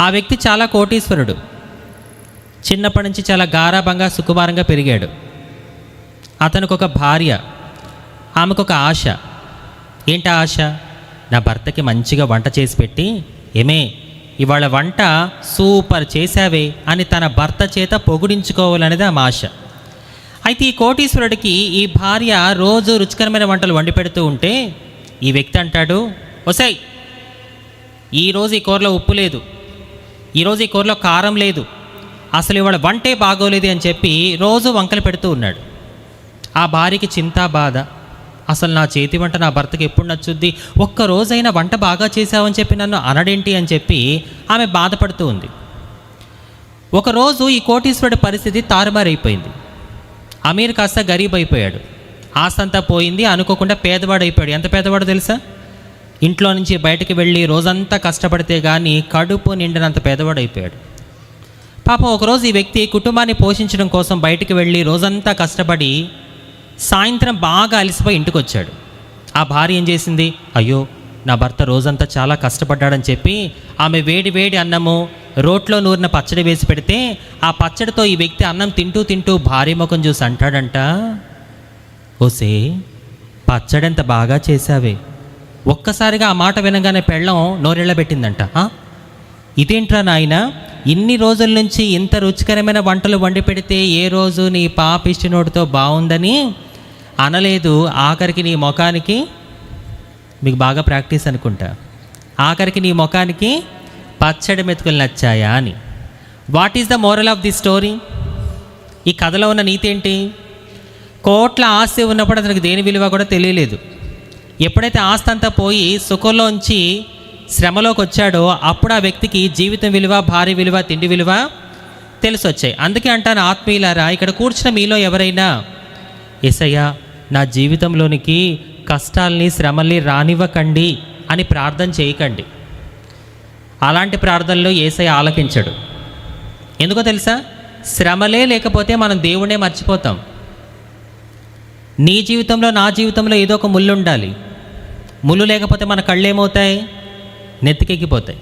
ఆ వ్యక్తి చాలా కోటీశ్వరుడు. చిన్నప్పటి నుంచి చాలా గారాభంగా సుకుమారంగా పెరిగాడు. అతనికి ఒక భార్య ఆమెకు ఒక ఆశ. ఏంటి ఆశ? నా భర్తకి మంచిగా వంట చేసి పెట్టి ఏమే ఇవాళ వంట సూపర్ చేశావే అని తన భర్త చేత పొగుడించుకోవాలనేది ఆమె ఆశ. అయితే ఈ కోటీశ్వరుడికి ఈ భార్య రోజు రుచికరమైన వంటలు వండి పెడుతూ ఉంటే ఈ వ్యక్తి అంటాడు ఒసై ఈరోజు ఈ కూరలో ఉప్పు లేదు. ఈరోజు ఈ కూరలో కారం లేదు. అసలు ఇవాళ వంటే బాగోలేదు అని చెప్పి రోజు వంకలు పెడుతూ ఉన్నాడు. ఆ భార్యకి చింతా బాధ. అసలు నా చేతి వంట నా భర్తకి ఎప్పుడు నచ్చుద్ది? ఒక్క రోజైనా వంట బాగా చేశావని చెప్పి నన్ను అనడేంటి అని చెప్పి ఆమె బాధపడుతూ ఉంది. ఒకరోజు ఈ కోటీశ్వరుడి పరిస్థితి తారుమారైపోయింది. అమీర్ కాస్త గరీబ్ అయిపోయాడు ఆస్తంతా పోయింది అనుకోకుండా పేదవాడు అయిపోయాడు ఎంత పేదవాడు తెలుసా? ఇంట్లో నుంచి బయటకు వెళ్ళి రోజంతా కష్టపడితే కానీ కడుపు నిండినంత పేదవాడు అయిపోయాడు పాపం ఒకరోజు ఈ వ్యక్తి కుటుంబాన్ని పోషించడం కోసం బయటికి వెళ్ళి రోజంతా కష్టపడి సాయంత్రం బాగా అలసిపోయి ఇంటికి వచ్చాడు ఆ భార్య ఏం చేసింది? అయ్యో నా భర్త రోజంతా చాలా కష్టపడ్డాడని చెప్పి ఆమె వేడి వేడి అన్నము రోట్లో నూరిన పచ్చడి వేసి పెడితే ఆ పచ్చడితో ఈ వ్యక్తి అన్నం తింటూ తింటూ భార్య ముఖం చూసి అంటాడంట ఓసే పచ్చడంత బాగా చేశావే. ఒక్కసారిగా ఆ మాట వినగానే పెళ్ళం నోరెళ్ళ పెట్టిందంట ఇదేంట్రా నాయన? ఇన్ని రోజుల నుంచి ఇంత రుచికరమైన వంటలు వండి పెడితే ఏ రోజు నీ పాపిష్టి నోటితో బాగుందని అనలేదు ఆఖరికి నీ ముఖానికి? మీకు బాగా ప్రాక్టీస్ అనుకుంటా. ఆఖరికి నీ ముఖానికి పచ్చడి మెతుకులు నచ్చాయా అని. What is the moral of the story ఈ కథలో ఉన్న నీతి ఏంటి? కోట్ల ఆస్తి ఉన్నప్పుడు అతనికి దేని విలువ కూడా తెలియలేదు. ఎప్పుడైతే ఆస్తి అంతా పోయి సుఖంలోంచి శ్రమలోకి వచ్చాడో అప్పుడు ఆ వ్యక్తికి జీవితం విలువ భార్య విలువ తిండి విలువ తెలిసొచ్చాయి. అందుకే అంటాను ఆత్మీయులారా ఇక్కడ కూర్చున్న మీలో ఎవరైనా ఎసయ్యా నా జీవితంలోనికి కష్టాల్ని శ్రమల్ని రానివ్వకండి అని ప్రార్థన చేయకండి. అలాంటి ప్రార్థనలు ఏసయ్య ఆలకించడు. ఎందుకో తెలుసా? శ్రమలే లేకపోతే మనం దేవుడే మర్చిపోతాం. నీ జీవితంలో నా జీవితంలో ఏదో ఒక ముళ్ళు ఉండాలి ముళ్ళు లేకపోతే మన కళ్ళు ఏమవుతాయి నెత్తికెక్కిపోతాయి